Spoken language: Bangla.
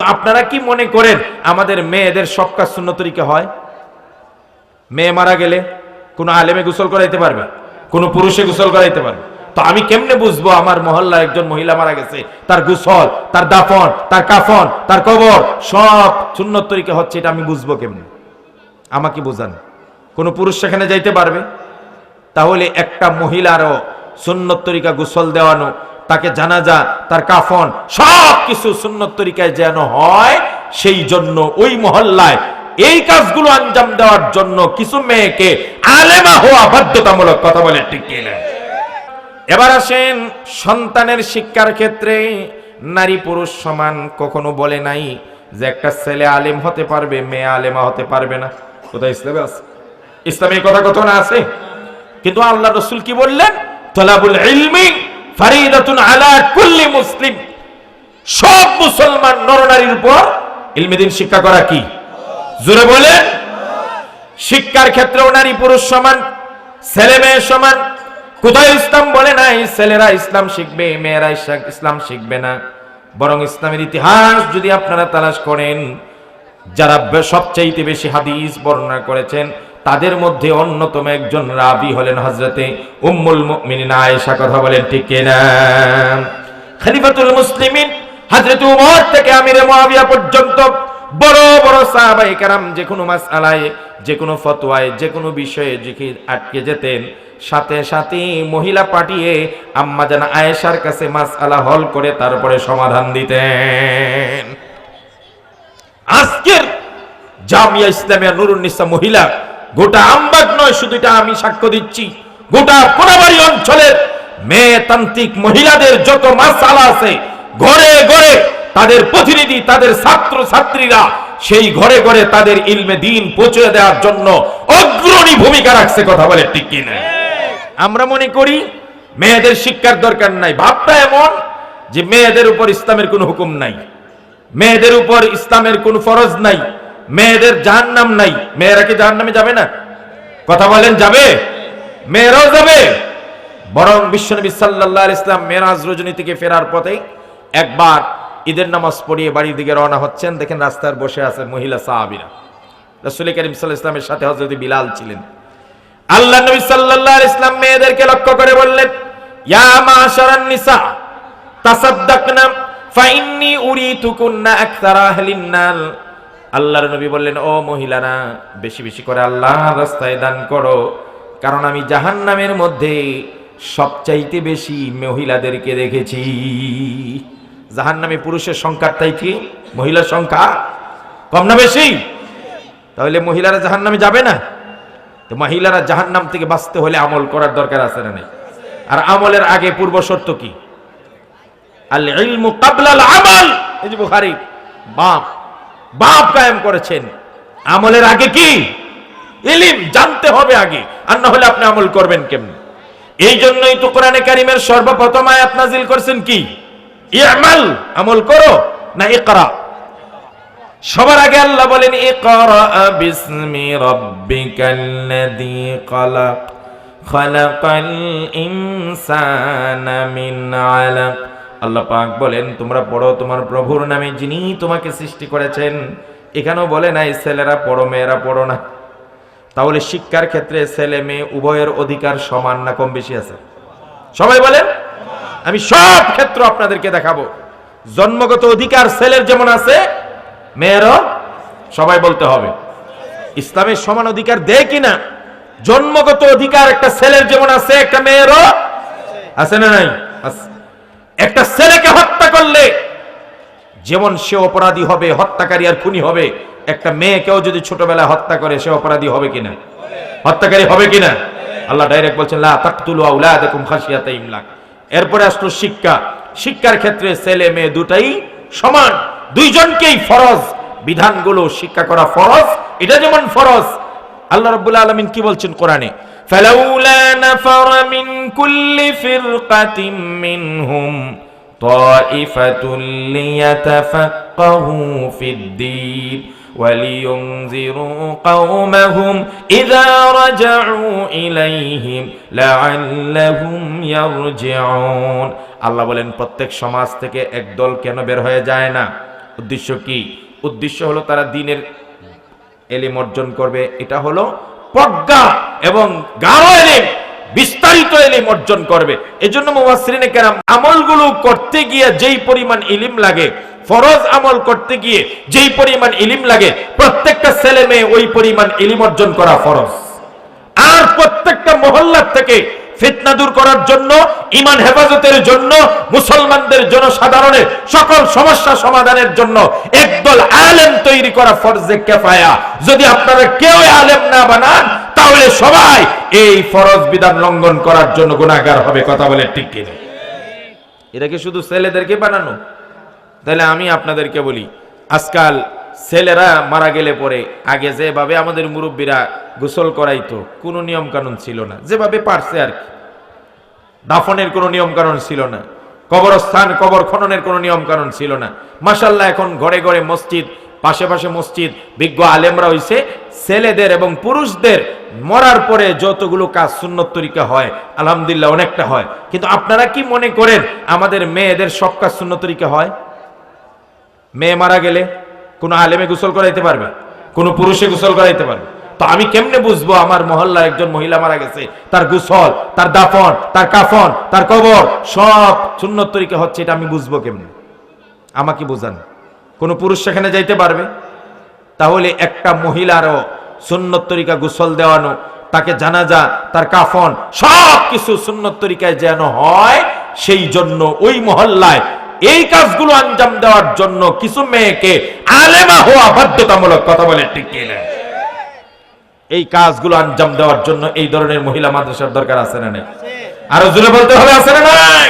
আপনারা কি মনে করেন আমাদের মেয়েদের সব কাজ শূন্য তরিকা হয়? মেয়ে মারা গেলে কোনো আলেমে গোসল করাইতে পারবে? কোনো পুরুষে গোসল করাইতে পারবে? তো আমি কেমনে বুঝব আমার মহল্লার একজন মহিলা মারা গেছে? তার গোসল, তার দাফন, তার কাফন, তার কবর, সব শূন্য তরিকা হচ্ছে এটা আমি বুঝব কেমনে? আমাকে বোঝান। কোনো পুরুষ সেখানে যাইতে পারবে? তাহলে একটা মহিলারও সুন্নত তরিকা গোসল দেওয়ানো তাকে জানাজা, তার কাফন সব কিছু সুন্নত তরিকায় যেন হয়, সেই জন্য ওই মহল্লায় এই কাজগুলো আঞ্জাম দেওয়ার জন্য কিছু মেয়েকে আলেমা হওয়া বাধ্যতামূলক কথা বলে কিনা? এবার আসেন সন্তানের শিক্ষার ক্ষেত্রে, নারী পুরুষ সমান কখনো বলে নাই যে একটা ছেলে আলেম হতে পারবে, মেয়ে আলেমা হতে পারবে না। কোথায় ইসলামে আছে? ইসলামে এই কথা কত না আছে? কিন্তু আল্লাহ রসুল কি বললেন? তলাবুল ফারিদাতুন আলা কুল্লি মুসলিম। সব মুসলমান নরনারীর উপর ইলমিদিন শিক্ষা করা কি? জোরে বলেন শিক্ষার ক্ষেত্রেও নারী পুরুষ সমান, ছেলে মেয়ে সমান। কোথায় ইসলাম বলে নাই? ছেলেরা ইসলাম শিখবে, মেয়েরা ইসা- ইসলাম শিখবে না। বরং ইসলামের ইতিহাস যদি আপনারা তালাশ করেন, যারা সবচাইতে বেশি হাদিস বর্ণনা করেছেন তাদের মধ্যে অন্যতম একজন রাবি হলেন হজরতে উম্মুল মুমিনিন আয়েশা। কথা বলেন, ঠিক কিনা? খলিফাতুল মুসলিমিন হযরত উমর থেকে আমিরে মুয়াবিয়া পর্যন্ত বড় বড় সাহাবায়ে কেরাম যে কোনো মাসআলায়, যে কোনো ফতোয়ায়, যে কোনো বিষয়ে যেকে আটকে যেতেন। সাথে সাথে মহিলা পাঠিয়ে আম্মা জান আয়েশার কাছে মাসআলা হল করে তারপরে সমাধান দিতেন। আজকের জামিয়া ইসলামিয়া নুরুন্নিসা মহিলা গোটা আমবাগ নয়, শুধু এটা আমি সাক্ষ্য দিচ্ছি। গোটা কোনাবাড়ি অঞ্চলের মেয়েতান্ত্রিক মহিলাদের যত মাসালা আছে, ঘরে ঘরে তাদের প্রতিনিধি, তাদের ছাত্র ছাত্রীরা সেই ঘরে ঘরে তাদের ইলমে দিন পৌঁছে দেওয়ার জন্য অগ্রণী ভূমিকা রাখছে, কথা বলে ঠিক কিনা? আমরা মনে করি মেয়েদের শিক্ষার দরকার নাই। ভাবটা এমন যে মেয়েদের উপর ইসলামের কোনো হুকুম নাই, মেয়েদের উপর ইসলামের কোনো ফরজ নাই। মেয়েদের জাহান্নাম নাই। মেয়েরা কি জাহান্নামে যাবে না? কথা বলেন, যাবে? মেয়েরাও যাবে। বরং বিশ্বনবী আলাইহি ইসলাম মেরাজ রজনী থেকে ফেরার পথে একবার ঈদের নামাজ পড়িয়ে বাড়ির দিকে রওনা হচ্ছেন। দেখেন রাস্তার বসে আছে মহিলা সাহাবীরা। রাসূল করিম আলাইহি ইসলামের সাথে হজরত বিলাল ছিলেন। আল্লাহ নবী আলাইহি ইসলাম মেয়েদেরকে লক্ষ্য করে বললেন, ইয়া মাশারান নিসা, তাসাদ্দাকনা, ফাইন্নি উরিতুকুন্না নার। আল্লাহর নবী বললেন, ও মহিলারা, বেশি বেশি করে আল্লাহ রাস্তায় দান করো। কারণ আমি জাহান্নামের মধ্যে সবচাইতে বেশি মহিলাদেরকে দেখেছি। জাহান্নামে পুরুষের সংখ্যার তাই কি? মহিলার সংখ্যা কম না বেশি? তাহলে মহিলারা জাহান্নামে যাবে না? তো মহিলারা জাহান্নাম থেকে বাঁচতে হলে আমল করার দরকার আছে না নেই? আর আমলের আগে পূর্ব শর্ত কি? আল ইলমু কাবলাল আমাল। এই যে বুখারী, বাপ। বাপ কায়েম করেছেন। আমলের আগে কি? ইলিম জানতে হবে আগে, আর না হলে আপনি আমল করবেন কেমন? এই জন্যই তো কোরআনে কারিমের সর্বপ্রথম আয়াত নাজিল করছেন কি? ইয়ামাল আমল করো না ইকরা? সবার আগে আল্লাহ বলেন, ইকরা বিসমি রাব্বিকাল্লাযী খলাক, খলাকাল ইনসানা মিন আলাক। আল্লাহ পাক বলেন, তোমরা পড়ো তোমার প্রভুর নামে যিনি তোমাকে সৃষ্টি করেছেন। এখানেও বলে নাই, ছেলেরা পড়ো, মেয়েরা পড়ো না। তাহলে শিক্ষার ক্ষেত্রে ছেলে মেয়ে উভয়ের অধিকার সমান না কম বেশি আছে? সবাই বলেন? আমি সব ক্ষেত্র আপনাদেরকে দেখাবো। জন্মগত অধিকার ছেলের যেমন আছে, মেয়েরও সবাই বলতে হবে। ইসলামের সমান অধিকার দেয় কিনা? জন্মগত অধিকার একটা ছেলের যেমন আছে, একটা মেয়েরও আছে না নাই? আছে। একটা ছেলেকে হত্যা করলে, যেমন সে অপরাধী হবে, হত্যাকারী আর খুনি হবে, একটা মেয়েকেও যদি ছোটবেলায় হত্যা করে, সে অপরাধী হবে কিনা? হত্যাকারী হবে কিনা? আল্লাহ ডাইরেক্ট বলছেন ইমলাক। এরপরে আসলো শিক্ষা। শিক্ষার ক্ষেত্রে ছেলে মেয়ে দুটাই সমান। দুইজনকেই ফরজ। বিধানগুলো শিক্ষা করা ফরজ। এটা যেমন ফরজ। আল্লাহ রাব্বুল আলামিন কি বলছেন কোরআনে? ফালাউলা নাফারা মিন কুল্লি ফিরকাতিন মিনহুম طائفة ليتفقهوا في الدين ولينذروا قومهم إذا رجعوا إليهم لعلهم يرجعون আল্লাহ বলেন প্রত্যেক সমাজ থেকে একদল কেন বের হয়ে যায় না উদ্দেশ্য কি উদ্দেশ্য হলো তারা দিনের এলিম অর্জন করবে এটা হলো প্রজ্ঞা এবং গাঢ় এলিম, বিস্তারিত এলিম অর্জন করবে। এজন্য মুফাসসিরিনে কেরাম আমলগুলো করতে গিয়ে যেই পরিমাণ ইলিম লাগে, ফরজ আমল করতে গিয়ে যেই পরিমাণ ইলিম লাগে, প্রত্যেকটা ছেলে মেয়ে ওই পরিমাণ ইলিম অর্জন করা ফরজ। আর প্রত্যেকটা মহল্লার থেকে ফিতনা দূর করার জন্য ইমান হেফাজতের জন্য, মুসলমানদের জনসাধারণের সকল সমস্যা সমাধানের জন্য একদল আলেম তৈরি করা ফরজে কেফায়া। যদি আপনারা কেউ আলেম না বানান, তাহলে সবাই এই ফরজ বিধান লঙ্ঘন করার জন্য গুণাগার হবে, কথা বলে ঠিক কিনা? এটা কি শুধু ছেলেদেরকে বানানো? তাহলে আমি আপনাদেরকে বলি, আজকাল ছেলেরা মারা গেলে পরে আগে যেভাবে আমাদের মুরব্বীরা গোসল করাইতো, কোনো নিয়ম কানুন ছিল না। যেভাবে পারছে আর কি। দাফনের কোনো নিয়ম কানুন ছিল না। কবরস্থান, কবর খননের কোনো নিয়ম কানুন ছিল না। মাসাল্লাহ এখন ঘরে ঘরে মসজিদ, পাশে পাশে মসজিদ, বিজ্ঞ আলেমরা হইছে। ছেলেদের এবং পুরুষদের মরার পরে যতগুলো কাজ সুন্নত তরিকা হয়, আলহামদুলিল্লাহ অনেকটা হয়। কিন্তু আপনারা কি মনে করেন আমাদের মেয়েদের সব কাজ সুন্নত তরিকা হয়? মেয়ে মারা গেলে কোনো আলেমে গোসল করাইতে পারবে? কোনো পুরুষে গোসল করাইতে পারবে? তো আমি কেমনে বুঝব আমার মহল্লার একজন মহিলা মারা গেছে? তার গোসল, তার দাফন, তার কাফন, তার কবর, সব সুন্নত তরিকা হচ্ছে এটা আমি বুঝব কেমনে? আমাকে বোঝান। কোনো পুরুষ সেখানে যাইতে পারবে? তাহলে একটা মহিলারও সুন্নত তরিকা গোসল দেওয়ানো, তাকে জানা জানাজা, তার কাফন সব কিছু সুন্নত তরিকায় যেন হয়, সেই জন্য ওই মহল্লায় এই কাজগুলো আঞ্জাম দেওয়ার জন্য কিছু মেয়েকে আলেমা হওয়া বাধ্যতামূলক কথা বলে, ঠিক নেয় এই কাজগুলো আঞ্জাম দেওয়ার জন্য এই ধরনের মহিলা মাদ্রাসার দরকার আছে না নেই? আরও জুড়ে বলতে হবে, আছে না নাই?